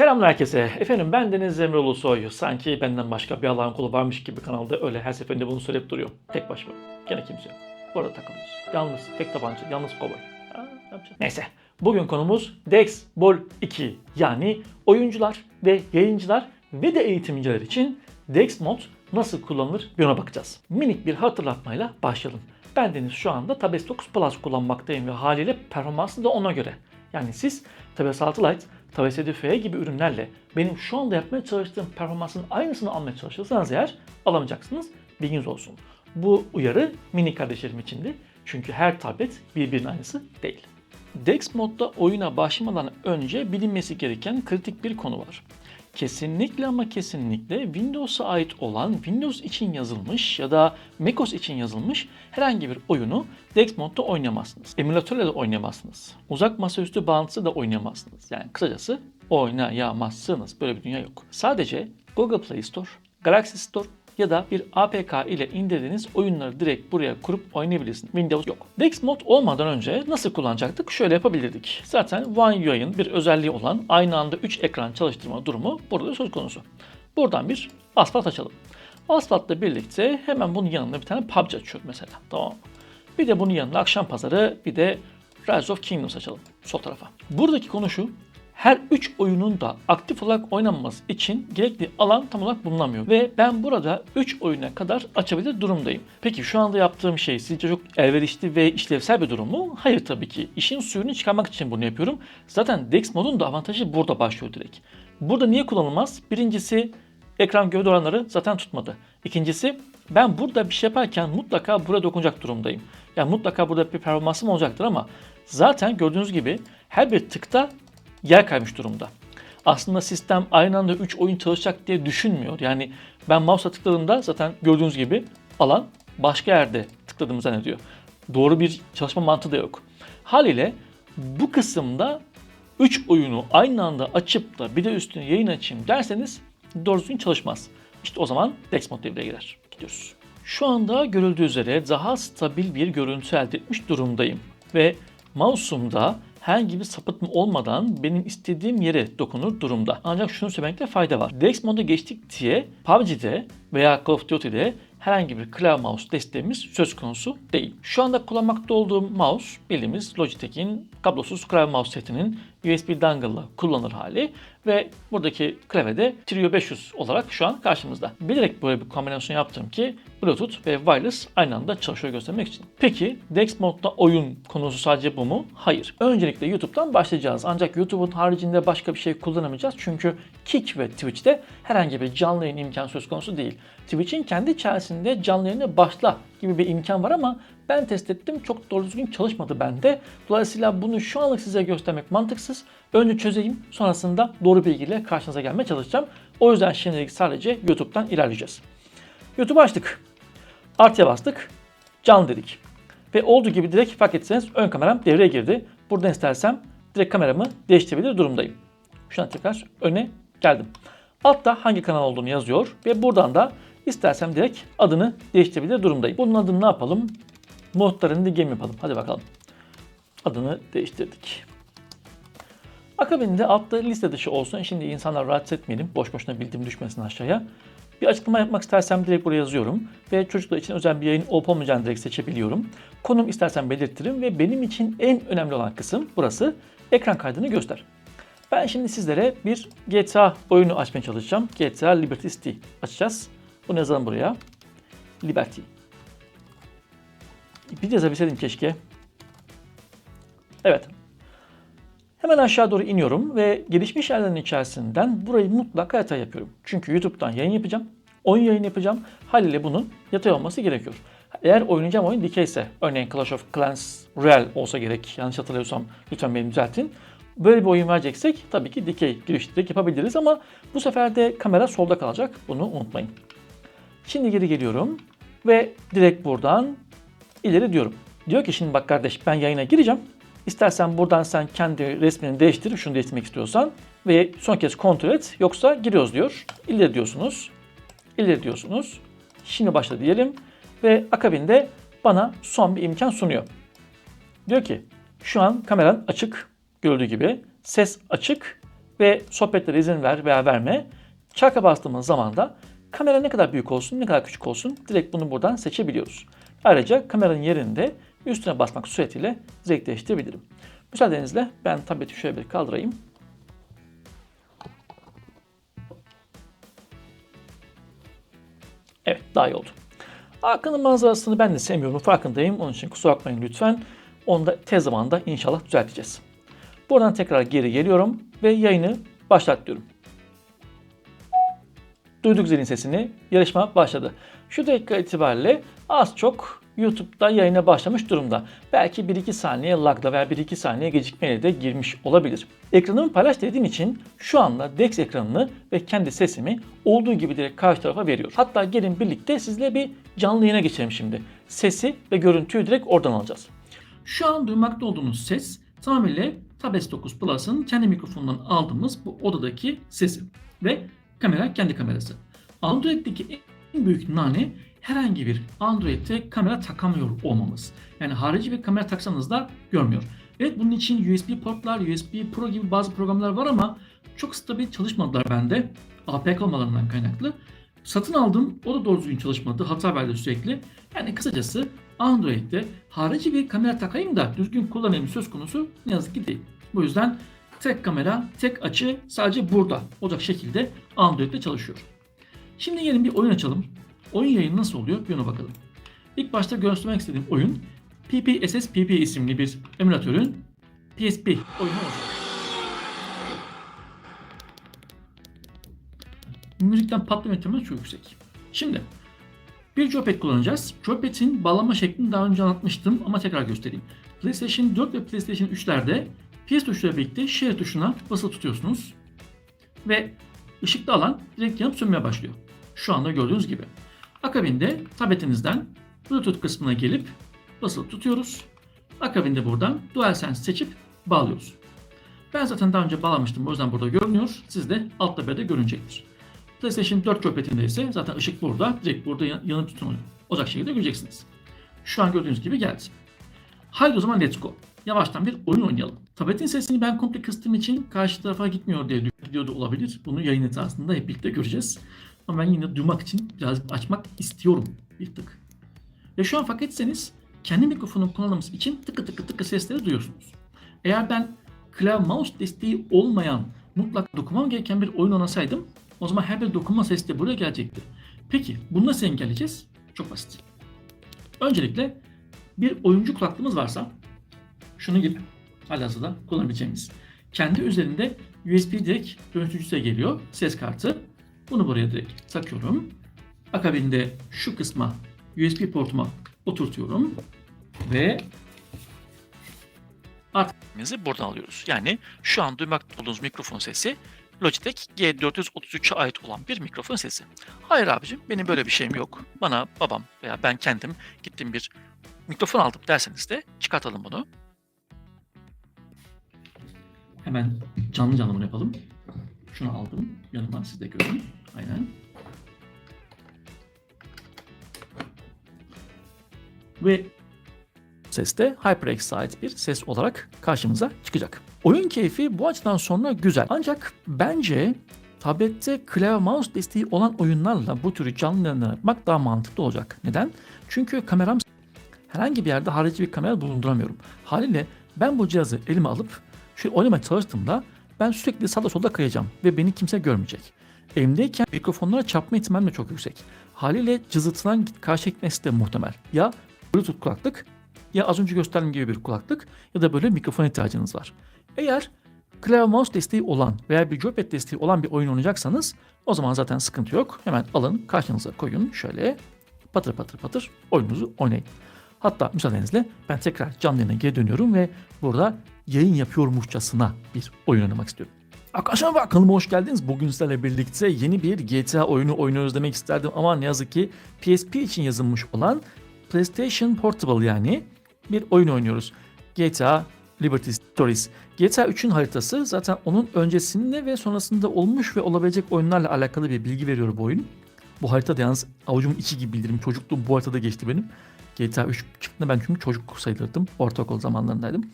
Selamlar herkese. Efendim ben Deniz Emre Ulusoy. Sanki benden başka bir Allah'ın kulu varmış gibi kanalda öyle her seferinde bunu söyleyip duruyor. Tek başıma. Gene kimse yok. Bu arada takılıyoruz. Yalnız, tek tabanca, yalnız yapacağız? Neyse. Bugün konumuz Dex Ball 2. Yani oyuncular ve yayıncılar ve de eğitimciler için Dex Mod nasıl kullanılır bir ona bakacağız. Minik bir hatırlatmayla başlayalım. Ben Deniz şu anda Tabes 9 Plus kullanmaktayım ve haliyle performansı da ona göre. Yani siz Tabes 6 Lite, Tabes 7 FE gibi ürünlerle benim şu anda yapmaya çalıştığım performansın aynısını almaya çalışırsanız eğer alamayacaksınız. Bilginiz olsun. Bu uyarı mini kardeşlerim içindi. Çünkü her tablet birbirinin aynısı değil. Dex modda oyuna başlamadan önce bilinmesi gereken kritik bir konu var. Kesinlikle ama kesinlikle Windows'a ait olan Windows için yazılmış ya da macOS için yazılmış herhangi bir oyunu Dex modda oynayamazsınız. Emülatörle de oynayamazsınız. Uzak masaüstü bağlantısı da oynayamazsınız. Yani kısacası oynayamazsınız. Böyle bir dünya yok. Sadece Google Play Store, Galaxy Store ya da bir APK ile indirdiğiniz oyunları direkt buraya kurup oynayabilirsiniz. Windows yok. Dex Mod olmadan önce nasıl kullanacaktık? Şöyle yapabilirdik. Zaten One UI'ın bir özelliği olan aynı anda 3 ekran çalıştırma durumu burada söz konusu. Buradan bir asfalt açalım. Asfaltla birlikte hemen bunun yanında bir tane PUBG açıyorum mesela. Tamam? Bir de bunun yanında akşam pazarı bir de Rise of Kingdoms açalım sol tarafa. Buradaki konu şu. Her 3 oyunun da aktif olarak oynanması için gerekli alan tam olarak bulunamıyor. Ve ben burada 3 oyuna kadar açabilir durumdayım. Peki şu anda yaptığım şey sizce çok elverişli ve işlevsel bir durum mu? Hayır tabii ki. İşin suyunu çıkarmak için bunu yapıyorum. Zaten Dex modun da avantajı burada başlıyor direkt. Burada niye kullanılmaz? Birincisi ekran gövde oranları zaten tutmadı. İkincisi ben burada bir şey yaparken mutlaka buraya dokunacak durumdayım. Yani mutlaka burada bir performansım olacaktır ama zaten gördüğünüz gibi her bir tıkta yer kaymış durumda. Aslında sistem aynı anda 3 oyun çalışacak diye düşünmüyor. Yani ben mouse'a tıkladığımda zaten gördüğünüz gibi alan başka yerde tıkladığımı zannediyor. Doğru bir çalışma mantığı da yok. Haliyle bu kısımda 3 oyunu aynı anda açıp da bir de üstüne yayın açayım derseniz doğru düzgün çalışmaz. İşte o zaman Dex mod devreye girer. Gidiyoruz. Şu anda görüldüğü üzere daha stabil bir görüntü elde etmiş durumdayım. Ve mouse'umda herhangi bir sapıtma olmadan benim istediğim yere dokunur durumda. Ancak şunu söylemekte fayda var. Dex moda geçtik diye PUBG'de veya Call of Duty'de herhangi bir klavye mouse desteğimiz söz konusu değil. Şu anda kullanmakta olduğum mouse bildiğimiz Logitech'in kablosuz klavye mouse setinin USB dongle'la kullanılır hali ve buradaki klavyede Trio 500 olarak şu an karşımızda. Bilerek böyle bir kombinasyon yaptım ki Bluetooth ve wireless aynı anda çalışıyor göstermek için. Peki Dex modda oyun konusu sadece bu mu? Hayır. Öncelikle YouTube'dan başlayacağız. Ancak YouTube'un haricinde başka bir şey kullanamayacağız. Çünkü Kick ve Twitch'te herhangi bir canlı yayın imkanı söz konusu değil. Twitch'in kendi içerisinde canlı yayını başla gibi bir imkan var ama ben test ettim çok doğru düzgün çalışmadı bende. Dolayısıyla bunu şu anlık size göstermek mantıksız. Önce çözeyim sonrasında doğru bilgiyle karşınıza gelmeye çalışacağım. O yüzden şimdilik sadece YouTube'dan ilerleyeceğiz. YouTube açtık. Artıya bastık. Canlı dedik. Ve olduğu gibi direkt fark etseniz ön kameram devreye girdi. Buradan istersem direkt kameramı değiştirebilir durumdayım. Şuna tekrar öne geldim. Altta hangi kanal olduğunu yazıyor ve buradan da istersem direkt adını değiştirebilir durumdayım. Bunun adını ne yapalım? Muhtarını game yapalım. Hadi bakalım. Adını değiştirdik. Akabinde altta liste dışı olsun. Şimdi insanlar rahatsız etmeyelim. Boş boşuna bildiğim düşmesin aşağıya. Bir açıklama yapmak istersem direkt buraya yazıyorum. Ve çocuklar için özel bir yayın olup olmayacağını direkt seçebiliyorum. Konum istersen belirtirim ve benim için en önemli olan kısım burası. Ekran kaydını göster. Ben şimdi sizlere bir GTA oyunu açmaya çalışacağım. GTA Liberty City açacağız. Bunu yazalım buraya. Liberty. De yazabilseydim keşke. Evet. Hemen aşağı doğru iniyorum ve gelişmiş yerlerin içerisinden burayı mutlaka yatay yapıyorum. Çünkü YouTube'dan yayın yapacağım. Oyun yayın yapacağım. Haliyle bunun yatay olması gerekiyor. Eğer oynayacağım oyun dikeyse, örneğin Clash of Clans Royale olsa gerek, yanlış hatırlıyorsam lütfen beni düzeltin. Böyle bir oyun vereceksek tabii ki dikey giriş yapabiliriz ama bu sefer de kamera solda kalacak. Bunu unutmayın. Şimdi geri geliyorum ve direkt buradan ileri diyorum. Diyor ki şimdi bak kardeş ben yayına gireceğim. İstersen buradan sen kendi resmini değiştir, şunu değiştirmek istiyorsan ve son kez kontrol et yoksa giriyoruz diyor. İleri diyorsunuz. İleri diyorsunuz. Şimdi başla diyelim ve akabinde bana son bir imkan sunuyor. Diyor ki şu an kameran açık gördüğü gibi ses açık ve sohbetlere izin ver veya verme. Çarka bastığımız zaman da kamera ne kadar büyük olsun ne kadar küçük olsun direkt bunu buradan seçebiliyoruz. Ayrıca kameranın yerinde üstüne basmak suretiyle direkt değiştirebilirim. Müsaadenizle ben tableti şöyle bir kaldırayım. Evet daha iyi oldu. Arkanın manzarasını ben de sevmiyorum farkındayım. Onun için kusura bakmayın lütfen. Onu da tez zamanda inşallah düzelteceğiz. Buradan tekrar geri geliyorum ve yayını başlat diyorum. Duyduk zilin sesini. Yarışma başladı. Şu dakika itibariyle az çok YouTube'da yayına başlamış durumda. Belki 1-2 saniye lagla veya 1-2 saniye gecikmeyle de girmiş olabilir. Ekranımı paylaş dediğim için şu anda DeX ekranını ve kendi sesimi olduğu gibi direkt karşı tarafa veriyor. Hatta gelin birlikte sizle bir canlı yayına geçelim şimdi. Sesi ve görüntüyü direkt oradan alacağız. Şu an duymakta olduğunuz ses tamamıyla Tab S9 Plus'ın kendi mikrofonundan aldığımız bu odadaki sesi ve kamera kendi kamerası. Android'deki en büyük nane herhangi bir Android'e kamera takamıyor olmamız. Yani harici bir kamera taksanız da görmüyor. Evet bunun için USB portlar, USB Pro gibi bazı programlar var ama çok stabil çalışmadılar bende. APK olmalarından kaynaklı. Satın aldım, o da doğru düzgün çalışmadı, hata verdi sürekli. Yani kısacası Android'de harici bir kamera takayım da düzgün kullanayım söz konusu ne yazık ki değil. Bu yüzden tek kamera, tek açı sadece burada olacak şekilde Android'de çalışıyor. Şimdi gelin bir oyun açalım. Oyun yayını nasıl oluyor bir ona bakalım. İlk başta göstermek istediğim oyun PPSS PP isimli bir emülatörün PSP oyunu olacak. Müzikten patlama ihtimali çok yüksek. Şimdi bir joypad kullanacağız. Joypad'in bağlama şeklini daha önce anlatmıştım ama tekrar göstereyim. PlayStation 4 ve PlayStation 3'lerde PS tuşuyla birlikte Share tuşuna basılı tutuyorsunuz. Ve ışıklı alan direkt yanıp sönmeye başlıyor. Şu anda gördüğünüz gibi. Akabinde tabletinizden Bluetooth kısmına gelip basılı tutuyoruz. Akabinde buradan DualSense seçip bağlıyoruz. Ben zaten daha önce bağlamıştım o yüzden burada görünüyor. Siz de alt tabelada görünecektir. PlayStation 4 joypad'inde ise zaten ışık burada. Direkt burada yan- yanıp tutun olacak şekilde göreceksiniz. Şu an gördüğünüz gibi geldi. Haydi o zaman let's go. Yavaştan bir oyun oynayalım. Tabletin sesini ben komple kıstığım için karşı tarafa gitmiyor diye gidiyordu olabilir. Bunu yayın esnasında hep birlikte göreceğiz. Ama ben yine duymak için birazcık açmak istiyorum bir tık. Ve şu an fark etseniz kendi mikrofonu kullanmamız için tıkı tıkı tıkı sesleri duyuyorsunuz. Eğer ben klavye mouse desteği olmayan mutlak dokunmam gereken bir oyun oynasaydım o zaman her bir dokunma sesi de buraya gelecekti. Peki bunu nasıl engelleyeceğiz? Çok basit. Öncelikle bir oyuncu kulaklığımız varsa şunu gibi halihazırda kullanabileceğimiz. Kendi üzerinde USB direkt dönüştürücüse geliyor ses kartı. Bunu buraya direkt takıyorum. Akabinde şu kısma USB portuma oturtuyorum ve artık buradan alıyoruz. Yani şu an duymakta olduğunuz mikrofon sesi Logitech G433'e ait olan bir mikrofon sesi. Hayır abicim benim böyle bir şeyim yok. Bana babam veya ben kendim gittim bir mikrofon aldım derseniz de çıkartalım bunu. Hemen canlı canlı bunu yapalım. Şunu aldım. Yanıma siz de görün. Aynen. Ve ses de HyperX'e ait bir ses olarak karşımıza çıkacak. Oyun keyfi bu açıdan sonra güzel. Ancak bence tablette klavye mouse desteği olan oyunlarla bu türü canlı yayınlar yapmak daha mantıklı olacak. Neden? Çünkü kameram herhangi bir yerde harici bir kamera bulunduramıyorum. Haliyle ben bu cihazı elime alıp şöyle oynamaya çalıştığımda ben sürekli sağda solda kayacağım ve beni kimse görmeyecek. Elimdeyken mikrofonlara çarpma ihtimali de çok yüksek. Haliyle cızırtıdan karşı gitmesi de muhtemel. Ya Bluetooth kulaklık ya az önce gösterdiğim gibi bir kulaklık ya da böyle mikrofon ihtiyacınız var. Eğer klavye mouse desteği olan veya bir joypad desteği olan bir oyun oynayacaksanız o zaman zaten sıkıntı yok. Hemen alın karşınıza koyun şöyle patır patır patır oyununuzu oynayın. Hatta müsaadenizle ben tekrar canlı yayına geri dönüyorum ve burada yayın yapıyormuşçasına bir oyun oynamak istiyorum. Arkadaşlar bak kanalıma hoş geldiniz. Bugün sizlerle birlikte yeni bir GTA oyunu oynuyoruz demek isterdim ama ne yazık ki PSP için yazılmış olan PlayStation Portable yani bir oyun oynuyoruz. GTA Liberty Stories. GTA 3'ün haritası zaten onun öncesinde ve sonrasında olmuş ve olabilecek oyunlarla alakalı bir bilgi veriyor bu oyun. Bu haritada yalnız avucumun içi gibi bildirim. Çocukluğum bu haritada geçti benim. GTA 3 çıktığında ben çünkü çocuk sayılırdım. Ortaokul zamanlarındaydım.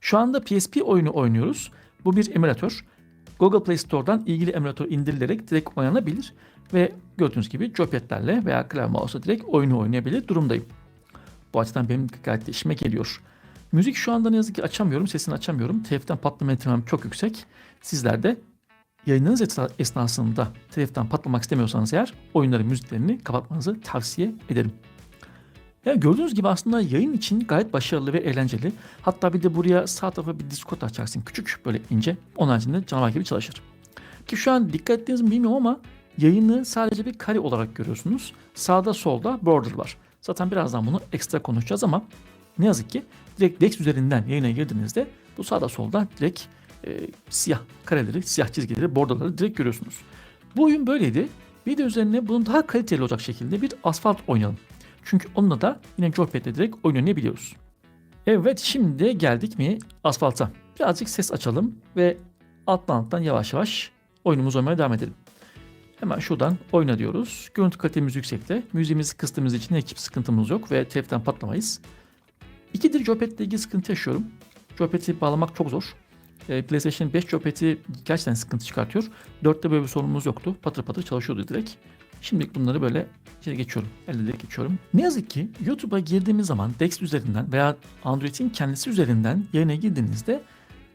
Şu anda PSP oyunu oynuyoruz. Bu bir emülatör. Google Play Store'dan ilgili emülatör indirilerek direkt oynanabilir ve gördüğünüz gibi joypad'lerle veya klavye mouse'la direkt oyunu oynayabilir durumdayım. Bu açıdan benim gayet de işime geliyor. Müzik şu anda ne yazık ki açamıyorum, sesini açamıyorum. Telefondan patlama ihtimalim çok yüksek. Sizler de yayınınız esna- esnasında telefondan patlamak istemiyorsanız eğer oyunların müziklerini kapatmanızı tavsiye ederim. Yani gördüğünüz gibi aslında yayın için gayet başarılı ve eğlenceli. Hatta bir de buraya sağ tarafa bir Discord açacaksın. Küçük böyle ince. Onun haricinde canavar gibi çalışır. Ki şu an dikkat ettiniz mi bilmiyorum ama yayını sadece bir kare olarak görüyorsunuz. Sağda solda border var. Zaten birazdan bunu ekstra konuşacağız ama ne yazık ki direkt Dex üzerinden yayına girdiğinizde bu sağda solda direkt e, siyah kareleri, siyah çizgileri, borderları direkt görüyorsunuz. Bu oyun böyleydi. De üzerine bunun daha kaliteli olacak şekilde bir asfalt oynayalım. Çünkü onunla da yine joypad'le direkt oyun oynayabiliyoruz. Evet şimdi geldik mi asfalta. Birazcık ses açalım ve alttan yavaş yavaş oyunumuzu oynamaya devam edelim. Hemen şuradan oyna diyoruz. Görüntü kalitemiz yüksekte. Müziğimizi kıstığımız için hiçbir sıkıntımız yok ve telefondan patlamayız. İkidir joypad ile ilgili sıkıntı yaşıyorum. Joypad'i bağlamak çok zor. Ee, PlayStation 5 joypad'i gerçekten sıkıntı çıkartıyor. 4'te böyle bir sorunumuz yoktu. Patır patır çalışıyordu direkt. Şimdi bunları böyle içeri geçiyorum. Elde geçiyorum. Ne yazık ki YouTube'a girdiğimiz zaman Dex üzerinden veya Android'in kendisi üzerinden yayına girdiğinizde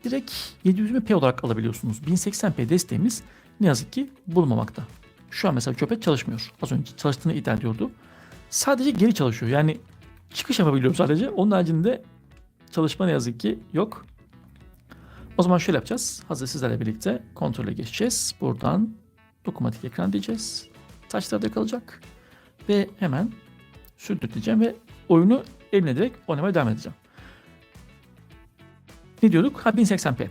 direkt 720p olarak alabiliyorsunuz. 1080p desteğimiz ne yazık ki bulunmamakta. Şu an mesela Joypad çalışmıyor. Az önce çalıştığını iddia ediyordu. Sadece geri çalışıyor. Yani çıkış yapabiliyorum sadece. Onun haricinde çalışma ne yazık ki yok. O zaman şöyle yapacağız. Hazır sizlerle birlikte kontrole geçeceğiz. Buradan dokunmatik ekran diyeceğiz. Taşlarda kalacak. Ve hemen sürdür diyeceğim ve oyunu elimle direkt oynamaya devam edeceğim. Ne diyorduk? Ha 1080p.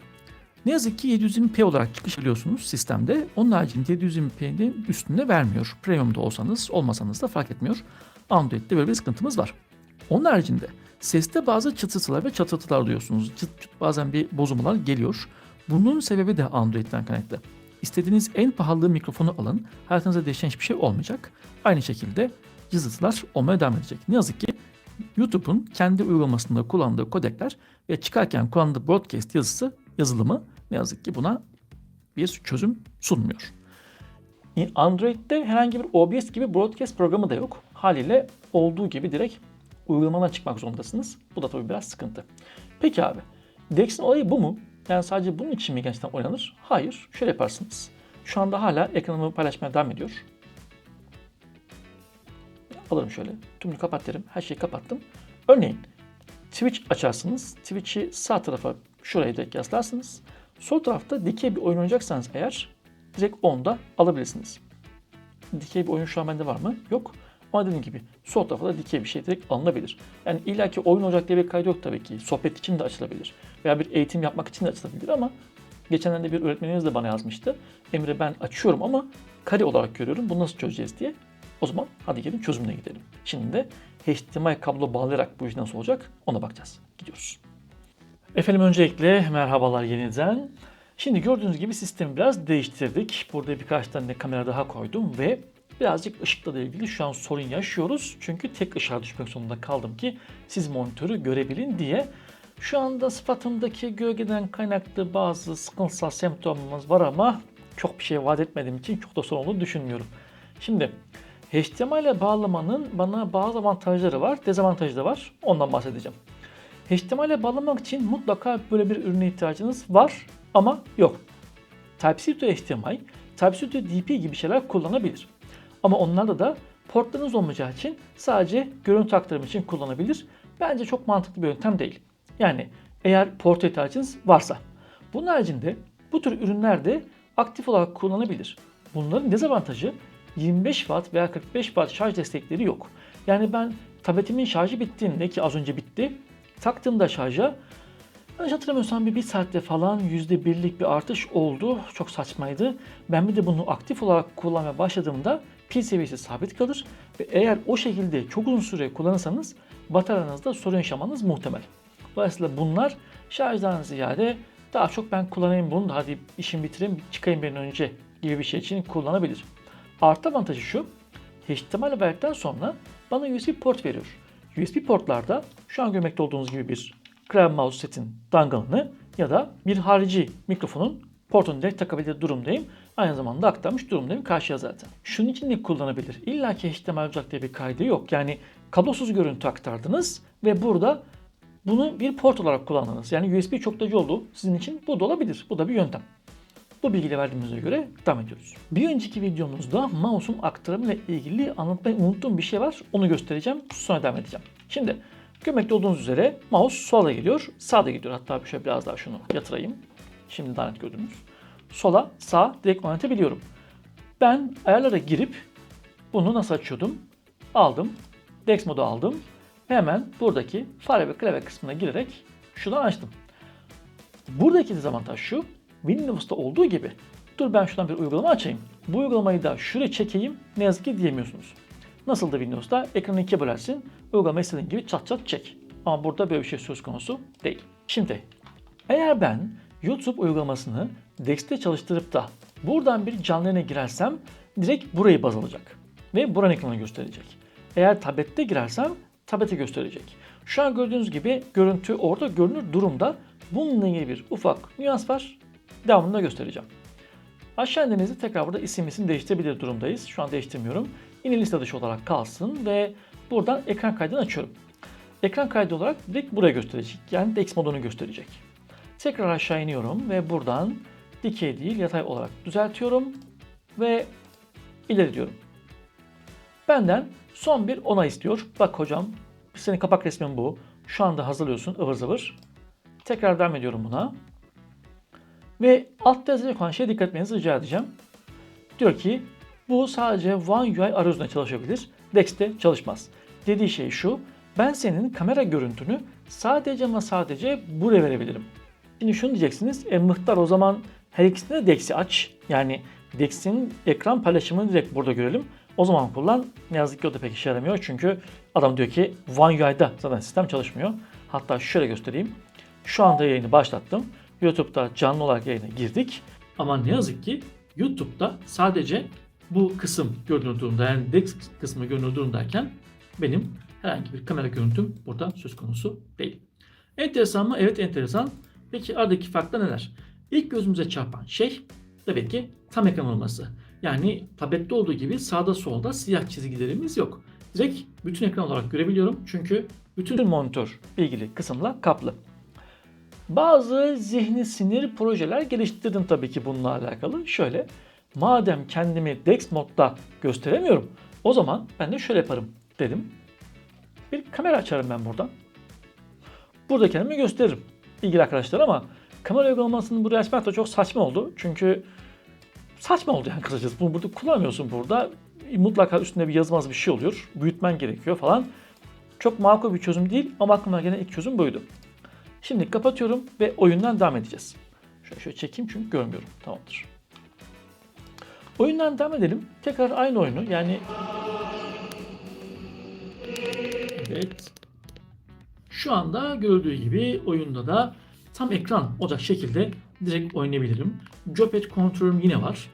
Ne yazık ki 720p olarak çıkış alıyorsunuz sistemde. Onun haricinde 720p'nin üstünde vermiyor. Premium'da olsanız olmasanız da fark etmiyor. Android'de böyle bir sıkıntımız var. Onun haricinde seste bazı çıtırtılar ve çatırtılar duyuyorsunuz. Çıt çıt bazen bir bozulmalar geliyor. Bunun sebebi de Android'den kaynaklı. İstediğiniz en pahalı mikrofonu alın. Hayatınızda değişen hiçbir şey olmayacak. Aynı şekilde cızırtılar olmaya devam edecek. Ne yazık ki YouTube'un kendi uygulamasında kullandığı kodekler ve çıkarken kullandığı broadcast yazısı yazılımı ne yazık ki buna bir çözüm sunmuyor. Android'de herhangi bir OBS gibi broadcast programı da yok. Haliyle olduğu gibi direkt uygulamana çıkmak zorundasınız. Bu da tabii biraz sıkıntı. Peki abi, Dex'in olayı bu mu? Yani sadece bunun için mi gerçekten oynanır? Hayır. Şöyle yaparsınız. Şu anda hala ekranımı paylaşmaya devam ediyor. Alırım şöyle. Tümünü kapat derim. Her şeyi kapattım. Örneğin Twitch açarsınız. Twitch'i sağ tarafa şuraya direkt yaslarsınız. Sol tarafta dikey bir oyun oynayacaksanız eğer direkt onda alabilirsiniz. Dikey bir oyun şu an bende var mı? Yok. Ama dediğim gibi sol tarafa da dikey bir şey direkt alınabilir. Yani illaki oyun olacak diye bir kaydı yok tabii ki. Sohbet için de açılabilir. Veya bir eğitim yapmak için de açılabilir ama geçenlerde bir öğretmeniniz de bana yazmıştı. Emre ben açıyorum ama kare olarak görüyorum. Bunu nasıl çözeceğiz diye. O zaman hadi gelin çözümüne gidelim. Şimdi de HDMI kablo bağlayarak bu iş nasıl olacak ona bakacağız. Gidiyoruz. Efendim öncelikle merhabalar yeniden. Şimdi gördüğünüz gibi sistemi biraz değiştirdik. Burada birkaç tane kamera daha koydum ve birazcık ışıkla da ilgili şu an sorun yaşıyoruz. Çünkü tek ışığa düşmek zorunda kaldım ki siz monitörü görebilin diye. Şu anda sıfatımdaki gölgeden kaynaklı bazı sıkıntısal semptomumuz var ama çok bir şey vaat etmediğim için çok da sorun olduğunu düşünmüyorum. Şimdi HDMI ile bağlamanın bana bazı avantajları var, dezavantajı da var. Ondan bahsedeceğim. HDMI ile bağlamak için mutlaka böyle bir ürüne ihtiyacınız var ama yok. Type-C to HDMI, Type-C to DP gibi şeyler kullanabilir. Ama onlarda da portlarınız olmayacağı için sadece görüntü aktarımı için kullanabilir. Bence çok mantıklı bir yöntem değil. Yani eğer port ihtiyacınız varsa. Bunun haricinde bu tür ürünler de aktif olarak kullanabilir. Bunların dezavantajı 25 Watt veya 45 Watt şarj destekleri yok. Yani ben tabletimin şarjı bittiğinde ki az önce bitti. Taktığımda şarja Yanlış hatırlamıyorsam bir, bir saatte falan %1'lik bir artış oldu. Çok saçmaydı. Ben bir de bunu aktif olarak kullanmaya başladığımda pil seviyesi sabit kalır. Ve eğer o şekilde çok uzun süre kullanırsanız bataryanızda sorun yaşamanız muhtemel. Dolayısıyla bunlar şarjdan ziyade daha çok ben kullanayım bunu da hadi işimi bitireyim çıkayım bir önce gibi bir şey için kullanabilir. Artı avantajı şu, HDMI verdikten sonra bana USB port veriyor. USB portlarda şu an görmekte olduğunuz gibi bir klavye mouse setin dangle'ını ya da bir harici mikrofonun portunu direkt takabilir durumdayım. Aynı zamanda aktarmış durumdayım karşıya zaten. Şunun için de kullanabilir. İlla ki HDMI olacak diye bir kaydı yok. Yani kablosuz görüntü aktardınız ve burada bunu bir port olarak kullandınız. Yani USB çokluğu oldu. Sizin için bu da olabilir. Bu da bir yöntem. Bu bilgiyle verdiğimize göre devam ediyoruz. Bir önceki videomuzda mouse'un aktarımıyla ilgili anlatmayı unuttuğum bir şey var. Onu göstereceğim. Sonra devam edeceğim. Şimdi görmekte olduğunuz üzere mouse sola gidiyor, sağda gidiyor. Hatta şöyle biraz daha şunu yatırayım. Şimdi daha net gördünüz. Sola, sağ direkt oynatabiliyorum. Ben ayarlara girip bunu nasıl açıyordum? Aldım. Dex modu aldım. Ve hemen buradaki fare ve klavye kısmına girerek şuradan açtım. Buradaki dezavantaj şu. Windows'ta olduğu gibi dur ben şuradan bir uygulama açayım. Bu uygulamayı da şuraya çekeyim ne yazık ki diyemiyorsunuz. Nasıl da Windows'ta ekranı ikiye bölersin. Uygulamayı istediğin gibi çat çat çek. Ama burada böyle bir şey söz konusu değil. Şimdi eğer ben YouTube uygulamasını Dex'te çalıştırıp da buradan bir canlı yayına girersem direkt burayı baz alacak. Ve buranın ekranı gösterecek. Eğer tablette girersem tableti gösterecek. Şu an gördüğünüz gibi görüntü orada görünür durumda. Bununla ilgili bir ufak nüans var. Devamını da göstereceğim. Aşağı indiğinizde tekrar burada isim isim değiştirebilir durumdayız. Şu an değiştirmiyorum. Yine liste dışı olarak kalsın ve buradan ekran kaydını açıyorum. Ekran kaydı olarak direkt buraya gösterecek. Yani DeX modunu gösterecek. Tekrar aşağı iniyorum ve buradan dikey değil yatay olarak düzeltiyorum ve ileri diyorum. Benden son bir onay istiyor. Bak hocam senin kapak resmin bu. Şu anda hazırlıyorsun ıvır zıvır. Tekrar devam ediyorum buna. Ve altta yazacak olan şeye dikkat etmenizi rica edeceğim. Diyor ki bu sadece One UI arayüzünde çalışabilir. Dex'te çalışmaz. Dediği şey şu. Ben senin kamera görüntünü sadece ama sadece buraya verebilirim. Şimdi şunu diyeceksiniz. E mıhtar o zaman her ikisinde de Dex'i aç. Yani Dex'in ekran paylaşımını direkt burada görelim. O zaman kullan. Ne yazık ki o da pek işe yaramıyor. Çünkü adam diyor ki One UI'da zaten sistem çalışmıyor. Hatta şöyle göstereyim. Şu anda yayını başlattım. YouTube'da canlı olarak yayına girdik. Ama ne yazık ki YouTube'da sadece bu kısım görünür yani Dex kısmı görünür benim herhangi bir kamera görüntüm burada söz konusu değil. Enteresan mı? Evet enteresan. Peki aradaki farklar neler? İlk gözümüze çarpan şey tabii ki tam ekran olması. Yani tablette olduğu gibi sağda solda siyah çizgilerimiz yok. Direkt bütün ekran olarak görebiliyorum çünkü bütün monitör ilgili kısımla kaplı. Bazı zihni sinir projeler geliştirdim tabii ki bununla alakalı. Şöyle, madem kendimi Dex modda gösteremiyorum, o zaman ben de şöyle yaparım dedim. Bir kamera açarım ben buradan. Burada kendimi gösteririm ilgili arkadaşlar ama kamera uygulamasını buraya açmak da çok saçma oldu. Çünkü saçma oldu yani kısacası. Bunu burada kullanmıyorsun burada. Mutlaka üstünde bir yazmaz bir şey oluyor. Büyütmen gerekiyor falan. Çok makul bir çözüm değil ama aklıma gelen ilk çözüm buydu. Şimdi kapatıyorum ve oyundan devam edeceğiz. Şöyle, şöyle çekeyim çünkü görmüyorum. Tamamdır. Oyundan devam edelim. Tekrar aynı oyunu yani Evet. Şu anda gördüğü gibi oyunda da tam ekran olacak şekilde direkt oynayabilirim. Joypad kontrolüm yine var.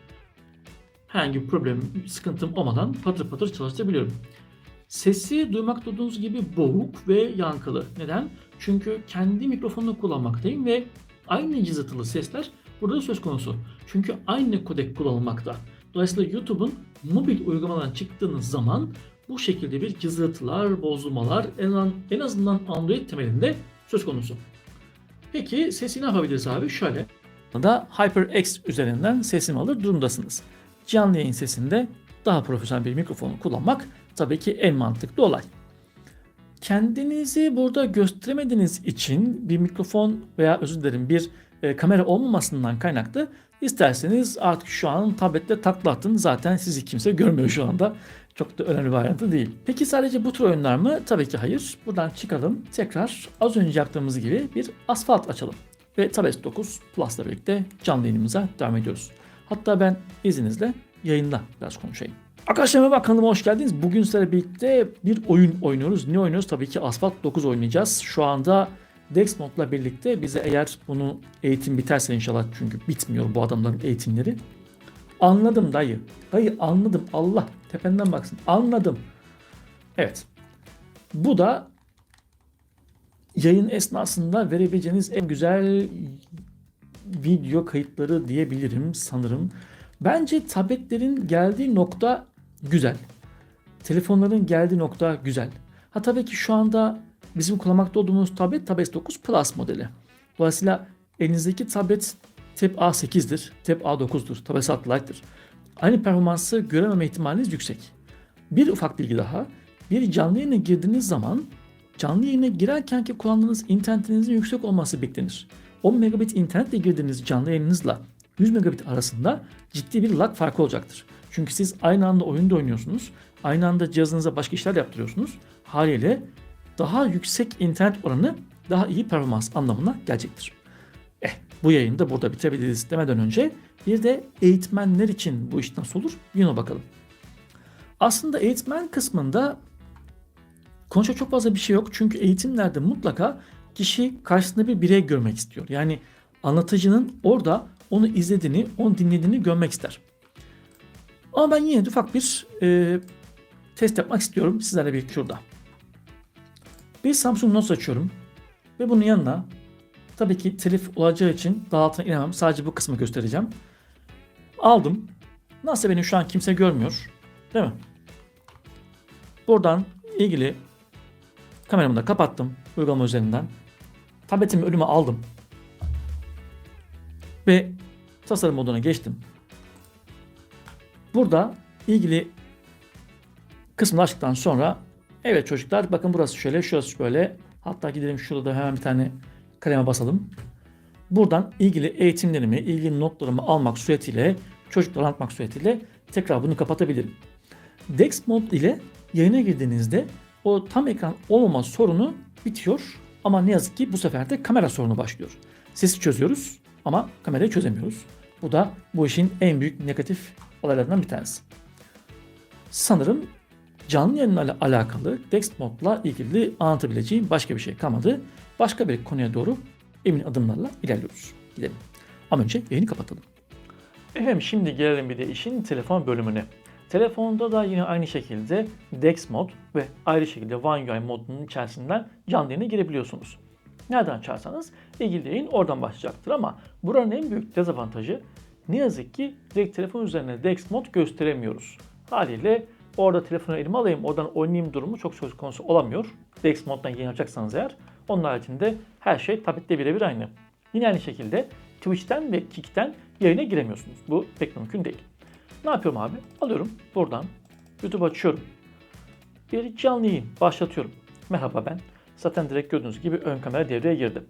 Herhangi bir problem, sıkıntım olmadan patır patır çalıştırabiliyorum. Sesi duymakta olduğunuz gibi boğuk ve yankılı. Neden? Çünkü kendi mikrofonunu kullanmaktayım ve aynı cızırtılı sesler burada söz konusu. Çünkü aynı kodek kullanılmakta. Dolayısıyla YouTube'un mobil uygulamadan çıktığınız zaman bu şekilde bir cızırtılar, bozulmalar en, an, en azından Android temelinde söz konusu. Peki sesi ne yapabiliriz abi? Şöyle. Da HyperX üzerinden sesimi alır durumdasınız. Canlı yayın sesinde daha profesyonel bir mikrofonu kullanmak tabii ki en mantıklı olay. Kendinizi burada gösteremediğiniz için bir mikrofon veya özür dilerim bir e, kamera olmamasından kaynaklı isterseniz artık şu an tablette takla atın zaten sizi kimse görmüyor şu anda. Çok da önemli bir ayrıntı değil. Peki sadece bu tür oyunlar mı? Tabii ki hayır. Buradan çıkalım. Tekrar az önce yaptığımız gibi bir asfalt açalım. Ve Tabes 9 Plus'la birlikte canlı yayınımıza devam ediyoruz. Hatta ben izninizle yayında biraz konuşayım. Arkadaşlar merhaba kanalıma hoş geldiniz. Bugün sizlerle birlikte bir oyun oynuyoruz. Ne oynuyoruz? Tabii ki Asphalt 9 oynayacağız. Şu anda Dex modla birlikte bize eğer bunu eğitim biterse inşallah çünkü bitmiyor bu adamların eğitimleri. Anladım dayı. Dayı anladım. Allah tependen baksın. Anladım. Evet. Bu da yayın esnasında verebileceğiniz en güzel video kayıtları diyebilirim sanırım. Bence tabletlerin geldiği nokta güzel. Telefonların geldiği nokta güzel. Ha tabii ki şu anda bizim kullanmakta olduğumuz tablet Tab S9 Plus modeli. Dolayısıyla elinizdeki tablet Tab A8'dir, Tab A9'dur, Tab S6 Lite'dır. Aynı performansı görememe ihtimaliniz yüksek. Bir ufak bilgi daha. Bir canlı yayına girdiğiniz zaman canlı yayına girerken ki kullandığınız internetinizin yüksek olması beklenir. 10 megabit internetle girdiğiniz canlı yayınınızla 100 megabit arasında ciddi bir lag farkı olacaktır. Çünkü siz aynı anda oyunda oynuyorsunuz. Aynı anda cihazınıza başka işler yaptırıyorsunuz. Haliyle daha yüksek internet oranı daha iyi performans anlamına gelecektir. Eh bu yayını da burada bitirebiliriz demeden önce bir de eğitmenler için bu iş nasıl olur bir bakalım. Aslında eğitmen kısmında konuşacak çok fazla bir şey yok. Çünkü eğitimlerde mutlaka kişi karşısında bir birey görmek istiyor. Yani anlatıcının orada onu izlediğini, onu dinlediğini görmek ister. Ama ben yine de ufak bir e, test yapmak istiyorum sizlerle birlikte şurada. Bir Samsung Note açıyorum ve bunun yanına tabii ki telif olacağı için daha altına inemem. Sadece bu kısmı göstereceğim. Aldım. Nasıl beni şu an kimse görmüyor. Değil mi? Buradan ilgili kameramı da kapattım uygulama üzerinden. Tabletimi önüme aldım. Ve tasarım moduna geçtim. Burada ilgili kısmını açtıktan sonra evet çocuklar bakın burası şöyle şurası böyle hatta gidelim şurada da hemen bir tane kaleme basalım. Buradan ilgili eğitimlerimi, ilgili notlarımı almak suretiyle çocuklara anlatmak suretiyle tekrar bunu kapatabilirim. Dex Mode ile yayına girdiğinizde o tam ekran olmama sorunu bitiyor. Ama ne yazık ki bu sefer de kamera sorunu başlıyor. Sesi çözüyoruz ama kamerayı çözemiyoruz. Bu da bu işin en büyük negatif olaylarından bir tanesi. Sanırım canlı yayınlarla alakalı Dex Mode'la ilgili anlatabileceğim başka bir şey kalmadı. Başka bir konuya doğru emin adımlarla ilerliyoruz. Gidelim. Ama önce yayını kapatalım. Efendim şimdi gelelim bir de işin telefon bölümüne. Telefonda da yine aynı şekilde Dex mod ve ayrı şekilde One UI modunun içerisinden canlı yayına girebiliyorsunuz. Nereden açarsanız ilgili yayın oradan başlayacaktır ama buranın en büyük dezavantajı ne yazık ki direkt telefon üzerine Dex mod gösteremiyoruz. Haliyle orada telefonu elime alayım oradan oynayayım durumu çok söz konusu olamıyor. Dex moddan yayın yapacaksanız eğer onun haricinde her şey tablette birebir aynı. Yine aynı şekilde Twitch'ten ve Kick'ten yayına giremiyorsunuz. Bu pek mümkün değil. Ne yapıyorum abi? Alıyorum buradan YouTube açıyorum. Bir canlı yayın başlatıyorum. Merhaba ben. Zaten direkt gördüğünüz gibi ön kamera devreye girdi.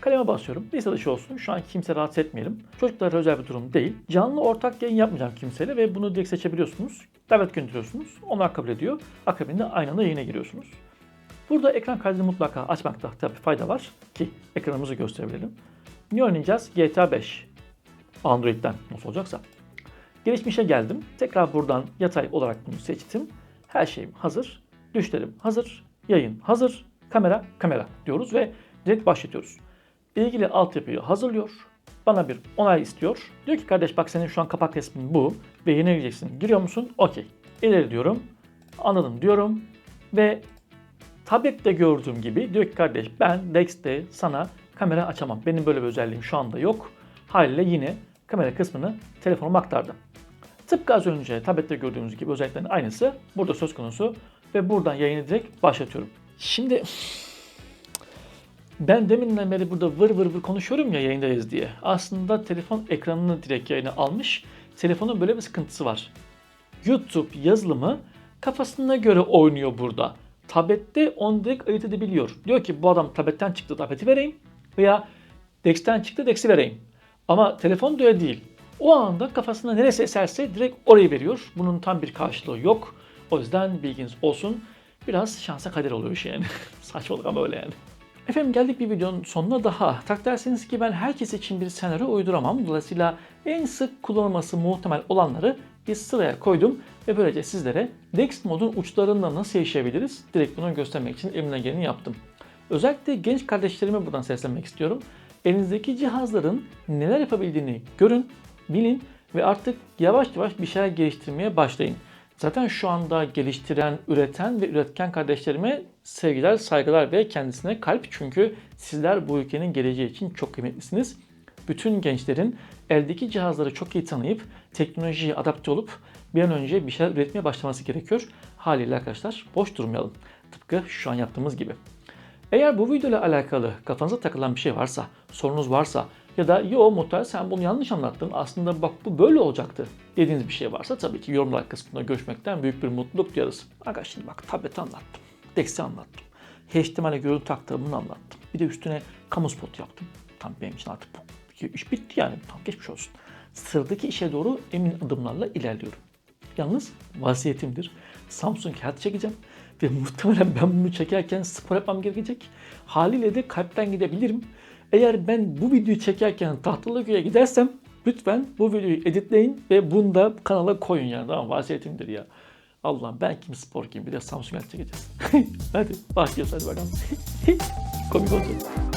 Kaleme basıyorum. Lise dışı olsun. Şu an kimse rahatsız etmeyelim. Çocuklara özel bir durum değil. Canlı ortak yayın yapmayacağım kimseyle ve bunu direkt seçebiliyorsunuz. Davet gönderiyorsunuz. Onlar kabul ediyor. Akabinde aynı anda yayına giriyorsunuz. Burada ekran kaydını mutlaka açmakta tabii fayda var ki ekranımızı gösterebilelim. Ne oynayacağız? GTA 5. Android'den nasıl olacaksa. Gelişmişe geldim. Tekrar buradan yatay olarak bunu seçtim. Her şeyim hazır. Düşlerim hazır. Yayın hazır. Kamera kamera diyoruz ve direkt başlatıyoruz. İlgili altyapıyı hazırlıyor. Bana bir onay istiyor. Diyor ki kardeş bak senin şu an kapak resmin bu ve yeni gireceksin. Giriyor musun? Okey. İleri diyorum. Anladım diyorum. Ve tablette gördüğüm gibi diyor ki kardeş ben Dex'te sana kamera açamam. Benim böyle bir özelliğim şu anda yok. Haliyle yine kamera kısmını telefonuma aktardı. Tıpkı az önce tablette gördüğümüz gibi özelliklerin aynısı burada söz konusu ve buradan yayını direkt başlatıyorum. Şimdi ben deminden beri burada vır vır vır konuşuyorum ya yayındayız diye. Aslında telefon ekranını direkt yayına almış. Telefonun böyle bir sıkıntısı var. YouTube yazılımı kafasına göre oynuyor burada. Tablette onu direkt ayırt edebiliyor. Diyor ki bu adam tabletten çıktı tableti vereyim veya Dex'ten çıktı Dex'i vereyim. Ama telefon öyle değil. O anda kafasına neresi eserse direkt orayı veriyor. Bunun tam bir karşılığı yok. O yüzden bilginiz olsun. Biraz şansa kader oluyor iş yani. Saçmalık ama öyle yani. Efendim geldik bir videonun sonuna daha. Tak derseniz ki ben herkes için bir senaryo uyduramam. Dolayısıyla en sık kullanılması muhtemel olanları bir sıraya koydum ve böylece sizlere Dex modun uçlarında nasıl yaşayabiliriz direkt bunu göstermek için elimden geleni yaptım. Özellikle genç kardeşlerime buradan seslenmek istiyorum. Elinizdeki cihazların neler yapabildiğini görün, bilin ve artık yavaş yavaş bir şeyler geliştirmeye başlayın. Zaten şu anda geliştiren, üreten ve üretken kardeşlerime sevgiler, saygılar ve kendisine kalp. Çünkü sizler bu ülkenin geleceği için çok kıymetlisiniz. bütün gençlerin eldeki cihazları çok iyi tanıyıp teknolojiye adapte olup bir an önce bir şeyler üretmeye başlaması gerekiyor. Haliyle arkadaşlar boş durmayalım. Tıpkı şu an yaptığımız gibi. Eğer bu videoyla alakalı kafanıza takılan bir şey varsa, sorunuz varsa ya da yo Muhtar sen bunu yanlış anlattın aslında bak bu böyle olacaktı dediğiniz bir şey varsa tabii ki yorumlar kısmında görüşmekten büyük bir mutluluk duyarız. Aga şimdi bak tableti anlattım, Dex'i anlattım, HTML'e görüntü aktarımını anlattım. Bir de üstüne kamu spot yaptım. Tam benim için artık bu iş bitti yani. Tam geçmiş olsun. Sıradaki işe doğru emin adımlarla ilerliyorum. Yalnız vasiyetimdir. Samsung Health çekeceğim ve muhtemelen ben bunu çekerken spor yapmam gerekecek. Haliyle de kalpten gidebilirim. Eğer ben bu videoyu çekerken Tahtalıköy'e gidersem lütfen bu videoyu editleyin ve bunu da kanala koyun yani. Tamam vasiyetimdir ya. Allah'ım ben kim spor kim bir de Samsung Health çekeceğiz. hadi başlıyoruz hadi bakalım. Komik olacak.